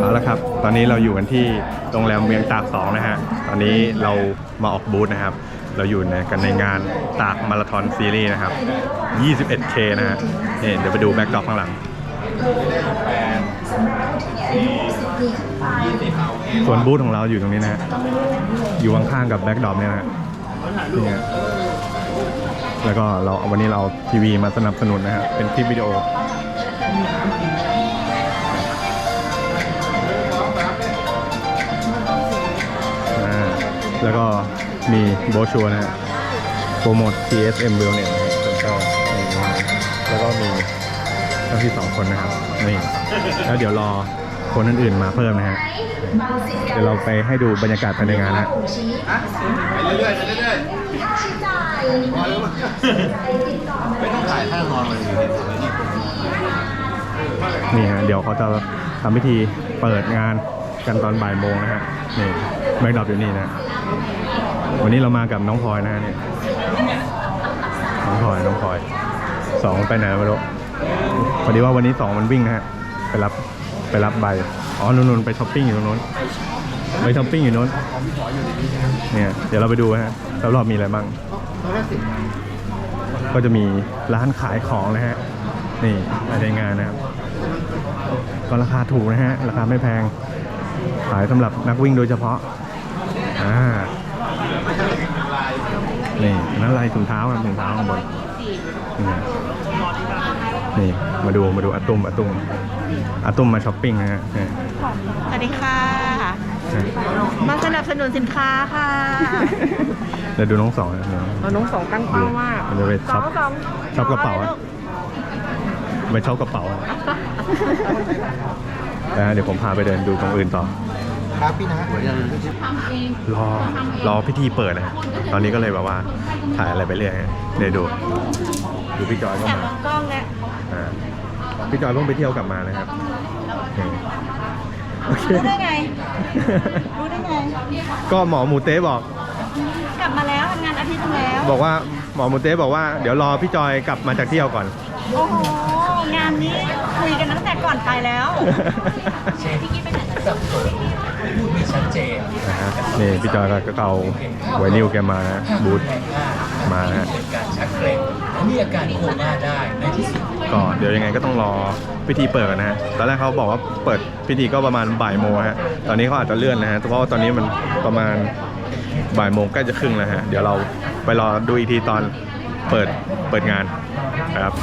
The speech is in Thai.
เอาละครับ ตอนนี้เราอยู่กันที่โรงแรมเวียงตากสองนะฮะ ตอนนี้เรามาออกบูธนะครับ เราอยู่ในกันในงานตากมาราธอนซีรีส์นะครับ 21K นะฮะนี่เดี๋ยวไปดูแบ็กดรอปข้างหลัง ส่วนบูธของเราอยู่ตรงนี้นะฮะ อยู่ข้างๆกับแบ็กดรอปเนี่ยนะฮะนี่ฮะแล้วก็เราวันนี้เราทีวีมาสนับสนุนนะฮะ เป็นคลิปวิดีโอ แล้วก็มีโบชัวนะฮะโปรโมท TSM Wellness นะครับเป็นก็แล้วก็มีทั้งที่สองคนนะครับนี่แล้วเดี๋ยวรอคนอื่นๆมาเพิ่มนะฮะเดี๋ยวเราไปให้ดูบรรยากาศภายในงานนะฮะไปเรื่อยๆไปเรื่อยๆไม่ต้องถ่ายท่านอนเลยอยู่ในตัวนี้นี่ฮะเดี๋ยวเขาจะทำพิธีเปิดงานกันตอนบ่ายโมงนะฮะนี่ แม็กดรอปอยู่นี่นะ วันนี้เรามากับน้องพลอยนะฮะนี่น้องพลอย น้องพลอย สองไปไหนไม่รู้พอดีว่าวันนี้สองมันวิ่งนะฮะ ไปรับ ไปรับใบ อ๋อนุ่นๆไปช้อปปิ้งอยู่ตรงนู้น ไปช้อปปิ้งอยู่นู้น เนี่ย เดี๋ยวเราไปดูฮะรอบๆมีอะไรบ้าง ก็จะมีร้านขายของนะฮะ นี่ภายในงานนะครับ ก็ราคาถูกนะฮะ ราคาไม่แพงขายสำหรับนักวิ่งโดยเฉพาะ อ่านี่อันนั่นลายถุงเท้าครับถุงเท้าข้างบนนี่ฮะนี่มาดูมาดูอาตุ้มอาตุ้มอาตุ้มมาช้อปปิ้งนะฮะนี่สวัสดีค่ะนี่มาสนับสนุนสินค้าค่ะแล้วดูน้องสองนะน้องเอาน้องสองตั้งเป้ามากมันจะไปสช็อองปสองช็อปกระเป๋าอะลูไปช็อปกระเป๋าอะนะฮะเดี๋ยวผมพาไปเดินดูตรงอื่นต่อ ครับพี่นะหัวยังรอรอพิธีเปิดนะฮะตอนนี้ก็เลยแบบว่าถ่ายอะไรไปเรื่อยฮะเดี๋ยวดู ดูพี่จอยก็แอบมามองกล้องเนี่ยอ่าพี่จอยเพิ่งไปเที่ยวกลับมานะครับโอเค รู้ได้ไง รู้ได้ไง ก็หมอหมูเต้บอก กลับมาแล้วทำงานอาทิตย์นึงแล้ว บอกว่าหมอหมูเต้บอกว่าเดี๋ยวรอพี่จอยกลับมาจากเที่ยวก่อน โอ้โห งานนี้คุยกันตั้งแต่ก่อนไปแล้วพูดไม่ ชัดเจนนะฮะนี่พี่จอยก็เอาไวนิวแกมานะบูธมานะฮะเป็นการชักเกร็งและมีอาการโคม่าได้ในที่สุดก็เดี๋ยวยังไงก็ต้องรอพิธีเปิดก่อนนะฮะตอนแรกเขาบอกว่าเปิดพิธีก็ประมาณบ่ายโมงฮะตอนนี้เขาอาจจะเลื่อนนะฮะเพราะว่าตอนนี้มันประมาณบ่ายโมงใกล้จะครึ่งแล้วฮะเดี๋ยวเราไปรอดูอีกทีตอนเปิดเปิดงานนะครับ